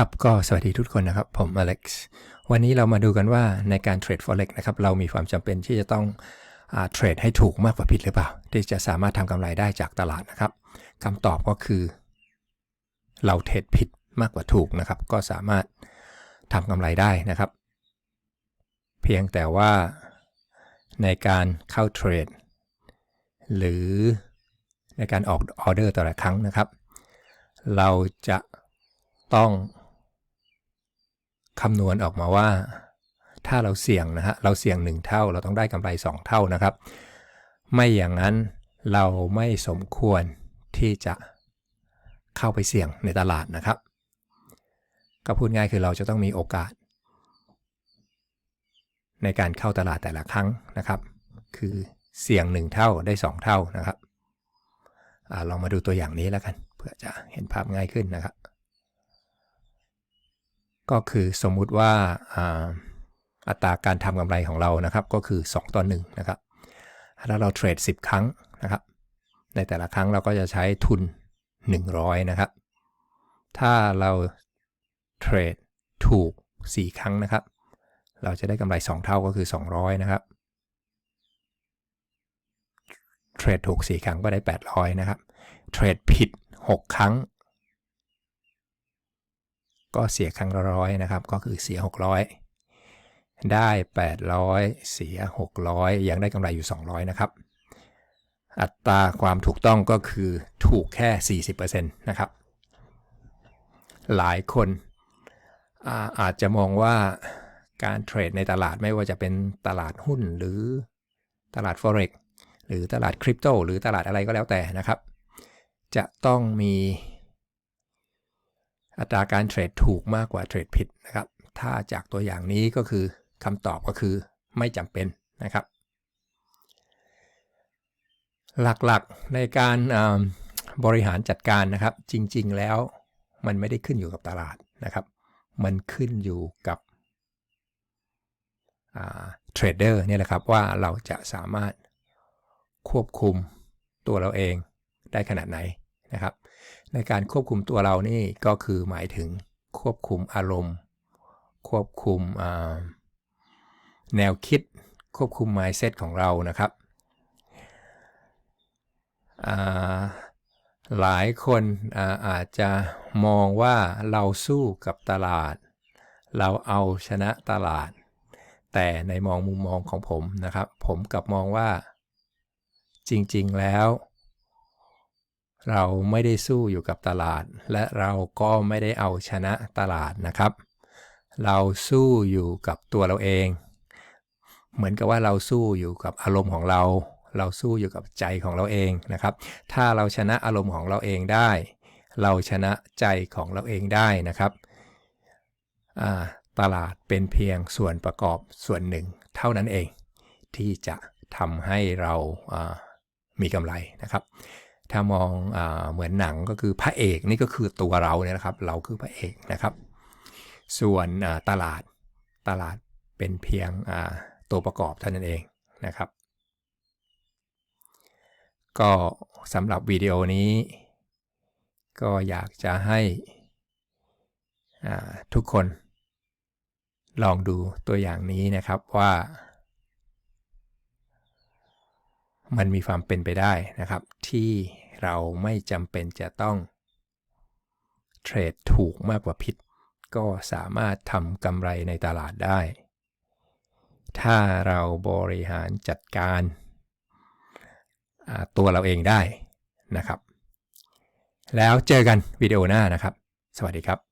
ครับก็สวัสดีทุกคนนะครับ ผมอเล็กซ์วันนี้เรามาดูกันว่าในการเทรด forex นะครับเรามีความจำเป็นที่จะต้องเทรดให้ถูกมากกว่าผิดหรือเปล่า ที่จะสามารถทำกำไรได้จากตลาดนะครับคำตอบก็คือ เราเทรดผิดมากกว่าถูกนะครับ ก็สามารถทำกำไรได้นะครับ เพียงแต่ว่าในการเข้าเทรดหรือในการออกออเดอร์แต่ละครั้งนะครับ เราจะต้อง คำนวณออกมาว่า ถ้าเราเสี่ยงนะฮะเราเสี่ยง 1 เท่า เราต้องได้กำไร 2 เท่านะครับ ไม่อย่างนั้นเราไม่สมควรที่จะเข้าไปเสี่ยงในตลาดนะครับ ก็พูดง่ายคือเราจะต้องมีโอกาส ในการเข้าตลาดแต่ละครั้งนะครับ คือเสี่ยง 1 เท่าได้ 2 เท่านะครับอลองมาดูตัวอย่างนี้แล้วกัน เพื่อจะเห็นภาพง่ายขึ้นนะครับ ก็คือสมมุติว่าอัตราการทำกำไรของเรานะครับ ก็คือ 2 ต่อ 1 นะครับ ถ้าเราเทรด 10 ครั้งนะครับ ในแต่ละครั้งเราก็จะใช้ทุน 100 นะครับ ถ้าเราเทรดถูก 4 ครั้งนะครับ เราจะได้กำไร 2 เท่าก็คือ 200 นะครับ เทรดถูก 4 ครั้งก็ได้ 800 นะครับ เทรดผิด 6 ครั้ง ก็เสียครั้งละร้อยนะครับ ก็คือเสีย 600 ได้ 800 เสีย 600 ยังได้กำไรอยู่ 200 นะครับ อัตราความถูกต้องก็คือถูกแค่ 40%นะครับ หลายคนอาอาจจะมองว่าการเทรดในตลาดไม่ว่าจะเป็นตลาดหุ้นหรือตลาด Forex หรือตลาดคริปโตหรือตลาดอะไรก็แล้วแต่นะครับ จะต้องมี อัตราการเทรดถูกมากกว่าเทรดผิดนะครับ ถ้าจากตัวอย่างนี้ก็คือคำตอบก็คือไม่จำเป็นนะครับ หลักๆในการบริหารจัดการนะครับ จริงๆแล้วมันไม่ได้ขึ้นอยู่กับตลาดนะครับ มันขึ้นอยู่กับเทรดเดอร์เนี่ยแหละครับว่าเราจะสามารถควบคุมตัวเราเองได้ขนาดไหน นะครับ ในการควบคุมตัวเรานี่ก็คือหมายถึงควบคุมอารมณ์ ควบคุมแนวคิด ควบคุม mindset ของเรานะครับหลายคนอาอาจจะมองว่าเราสู้กับตลาด เราเอาชนะตลาด แต่ในมองมุมมองของผมนะครับ ผมกลับมองว่า จริงๆแล้ว เราไม่ได้สู้อยู่กับตลาด และเราก็ไม่ได้เอาชนะตลาดนะครับ เราสู้อยู่กับตัวเราเอง เหมือนกับว่าเราสู้อยู่กับอารมณ์ของเรา เราสู้อยู่กับใจของเราเองนะครับ ถ้าเราชนะอารมณ์ของเราเองได้ เราชนะใจของเราเองได้นะครับตลาดเป็นเพียงส่วนประกอบส่วนหนึ่ง เท่านั้นเอง ที่จะทำให้เรามีกำไรนะครับ ถ้ามองอเหมือนหนังก็คือพระเอกนี่ก็คือตัวเราเนี่ยนะครับ เราคือพระเอกนะครับ ส่วนตลาดตลาดเป็นเพียงตัวประกอบเท่านั้นเองนะครับ ก็สำหรับวิดีโอนี้ ก็อยากจะให้ทุกคน ลองดูตัวอย่างนี้นะครับว่า มันมีความเป็นไปได้นะครับที่ เราไม่จำเป็นจะต้องเทรดถูกมากกว่าผิด ก็สามารถทำกำไรในตลาดได้ ถ้าเราบริหารจัดการตัวเราเองได้นะครับ แล้วเจอกันวิดีโอหน้านะครับ สวัสดีครับ